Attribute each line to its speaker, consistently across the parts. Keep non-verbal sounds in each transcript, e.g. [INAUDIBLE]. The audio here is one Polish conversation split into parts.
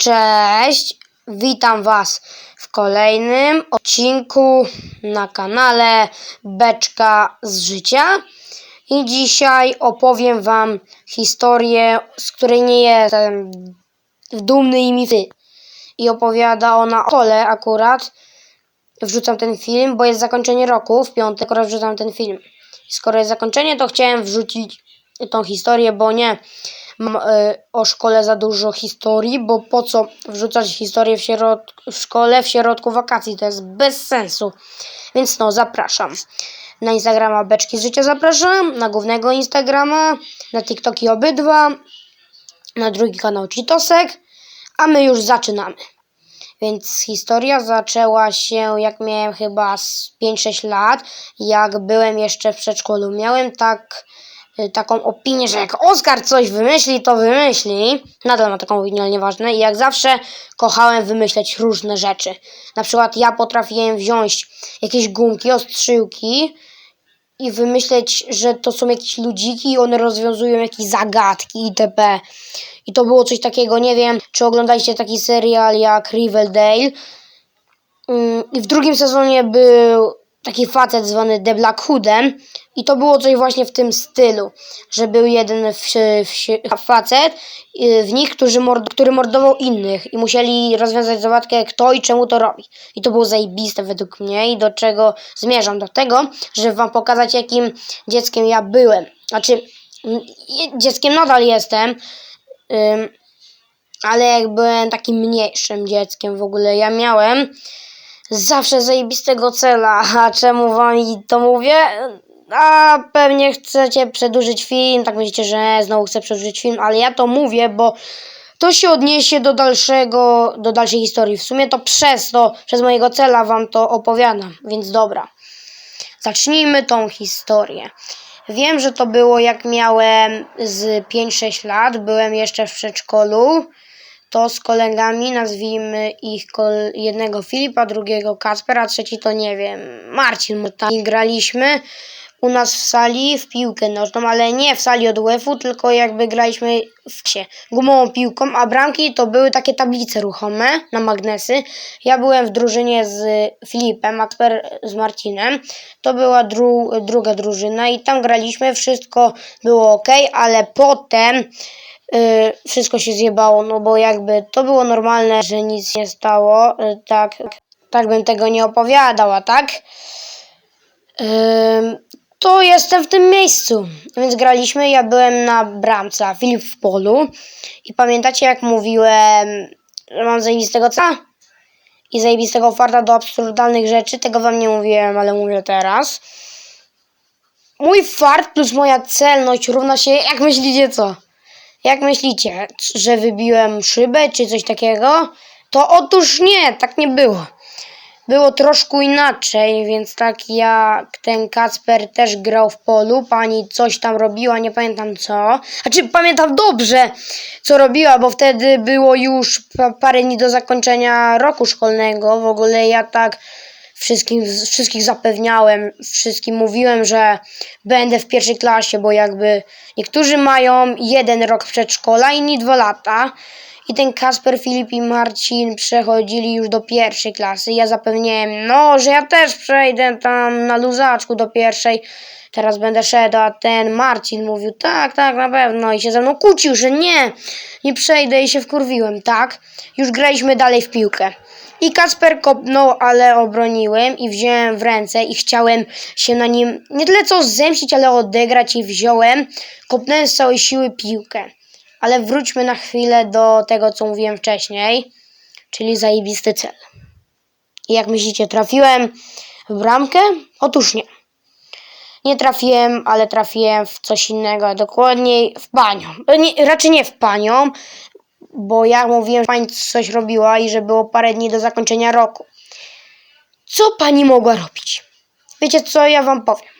Speaker 1: Cześć, witam Was w kolejnym odcinku na kanale Beczka z Życia. I dzisiaj opowiem Wam historię, z której nie jestem dumny i mi ty. I opowiada ona o szkole akurat. Wrzucam ten film, bo jest zakończenie roku, w piątek akurat wrzucam ten film. Skoro jest zakończenie, to chciałem wrzucić tą historię, bo nie o szkole za dużo historii, bo po co wrzucać historię w, środ- w szkole w środku wakacji, to jest bez sensu. Więc no, zapraszam. Na Instagrama Beczki Życia zapraszam, na głównego Instagrama, na TikToki obydwa, na drugi kanał Cheetosek, a my już zaczynamy. Więc historia zaczęła się, jak miałem chyba z 5-6 lat, jak byłem jeszcze w przedszkolu. Miałem tak, taką opinię, że jak Oskar coś wymyśli, to wymyśli. Nadal mam taką opinię, ale nieważne. I jak zawsze kochałem wymyśleć różne rzeczy. Na przykład ja potrafiłem wziąć jakieś gumki, ostrzyłki i wymyśleć, że to są jakieś ludziki i one rozwiązują jakieś zagadki itp. I to było coś takiego, nie wiem, czy oglądaliście taki serial jak Riverdale. Mm, I w drugim sezonie był taki facet zwany The Black Hoodem i to było coś właśnie w tym stylu, że był jeden w, w, facet y, w nich, którzy mord, który mordował innych i musieli rozwiązać zagadkę kto i czemu to robi. I to było zajebiste według mnie i do czego zmierzam? Do tego, żeby wam pokazać jakim dzieckiem ja byłem. Znaczy, dzieckiem nadal jestem, ym, ale jak byłem takim mniejszym dzieckiem w ogóle, ja miałem zawsze zajebistego cela. [LAUGHS] A czemu wam to mówię? A pewnie chcecie przedłużyć film, tak myślicie, że znowu chcę przedłużyć film, ale ja to mówię, bo to się odniesie do dalszego, do dalszej historii. W sumie to przez to, przez mojego cela wam to opowiadam, więc dobra. Zacznijmy tą historię. Wiem, że to było jak miałem z 5-6 lat, byłem jeszcze w przedszkolu. To z kolegami, nazwijmy ich jednego Filipa, drugiego Kaspera, trzeci to nie wiem, Marcin. I graliśmy u nas w sali w piłkę nożną, ale nie w sali od UEF-u, tylko jakby graliśmy w się gumową piłką, a bramki to były takie tablice ruchome na magnesy. Ja byłem w drużynie z Filipem, a Kasper z Marcinem. To była dru- druga drużyna i tam graliśmy, wszystko było ok, ale potem y, wszystko się zjebało, no bo jakby to było normalne, że nic nie stało, y, tak, tak bym tego nie opowiadała, tak? To jestem w tym miejscu. Więc graliśmy, ja byłem na bramce, a Filip w polu. I pamiętacie jak mówiłem, że mam zajebistego ca? I zajebistego farta do absurdalnych rzeczy? Tego wam nie mówiłem, ale mówię teraz. Mój fart plus moja celność równa się, jak myślicie co? Jak myślicie, że wybiłem szybę czy coś takiego? To otóż nie, tak nie było było troszkę inaczej, więc tak jak ten Kacper też grał w polu, pani coś tam robiła, nie pamiętam co. Znaczy pamiętam dobrze, co robiła, bo wtedy było już pa- parę dni do zakończenia roku szkolnego. W ogóle ja tak wszystkim, wszystkich zapewniałem, wszystkim mówiłem, że będę w pierwszej klasie, bo jakby niektórzy mają jeden rok przedszkola, inni dwa lata. I ten Kasper, Filip i Marcin przechodzili już do pierwszej klasy. Ja zapewniałem, no, że ja też przejdę tam na luzaczku do pierwszej. Teraz będę szedł, a ten Marcin mówił, tak, tak, na pewno. I się ze mną kłócił, że nie, nie przejdę i się wkurwiłem, tak. Już graliśmy dalej w piłkę. I Kasper kopnął, ale obroniłem i wziąłem w ręce i chciałem się na nim nie tyle co zemścić, ale odegrać i wziąłem. Kopnąłem z całej siły piłkę. Ale wróćmy na chwilę do tego, co mówiłem wcześniej, czyli zajebisty cel. I jak myślicie, trafiłem w bramkę? Otóż nie. Nie trafiłem, ale trafiłem w coś innego, dokładniej w panią. E, Nie, raczej nie w panią, bo ja mówiłem, że pani coś robiła i że było parę dni do zakończenia roku. Co pani mogła robić? Wiecie co, ja wam powiem.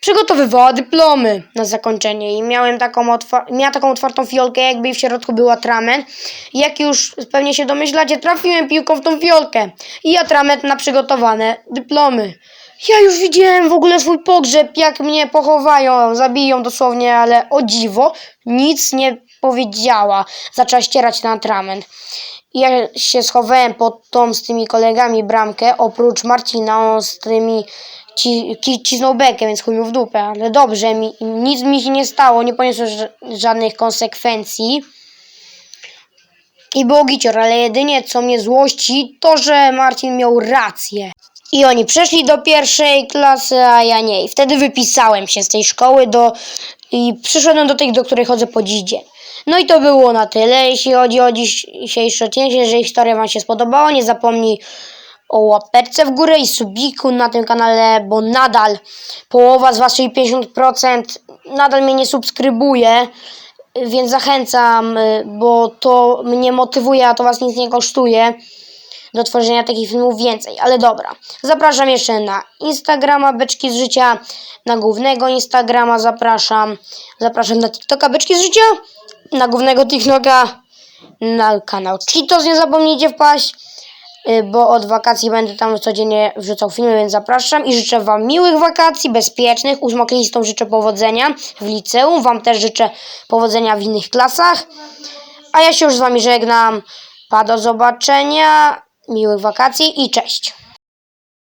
Speaker 1: Przygotowywała dyplomy na zakończenie i miałem taką, miała taką otwartą fiolkę, jakby w środku był atrament. Jak już pewnie się domyślacie, trafiłem piłką w tą fiolkę i atrament na przygotowane dyplomy. Ja już widziałem w ogóle swój pogrzeb, jak mnie pochowają, zabiją dosłownie, ale o dziwo, nic nie powiedziała. Zaczęła ścierać ten atrament. Ja się schowałem pod tą z tymi kolegami bramkę, oprócz Marcina, on z tymi ci, ki- cisnął bekę, więc chuj w dupę, ale dobrze, mi, nic mi się nie stało, nie poniosłem ża- żadnych konsekwencji. I było gicior, ale jedynie co mnie złości, to że Marcin miał rację. I oni przeszli do pierwszej klasy, a ja nie. I wtedy wypisałem się z tej szkoły do i przyszedłem do tej, do której chodzę po dziś dzień. No i to było na tyle, jeśli chodzi o dzisiejszy odcinek. Jeżeli historia Wam się spodobała, nie zapomnij o łapeczce w górę i subiku na tym kanale, bo nadal połowa z Was, czyli 50% nadal mnie nie subskrybuje, więc zachęcam, y, bo to mnie motywuje, a to Was nic nie kosztuje do tworzenia takich filmów więcej, ale dobra. Zapraszam jeszcze na Instagrama Beczki z Życia, na głównego Instagrama zapraszam, zapraszam na TikToka Beczki z Życia, na głównego TikToka, na kanał Cheetos nie zapomnijcie wpaść, bo od wakacji będę tam codziennie wrzucał filmy, więc zapraszam i życzę Wam miłych wakacji, bezpiecznych, ósmoklasistom życzę powodzenia w liceum, Wam też życzę powodzenia w innych klasach, a ja się już z Wami żegnam, pa do zobaczenia, miłych wakacji i cześć.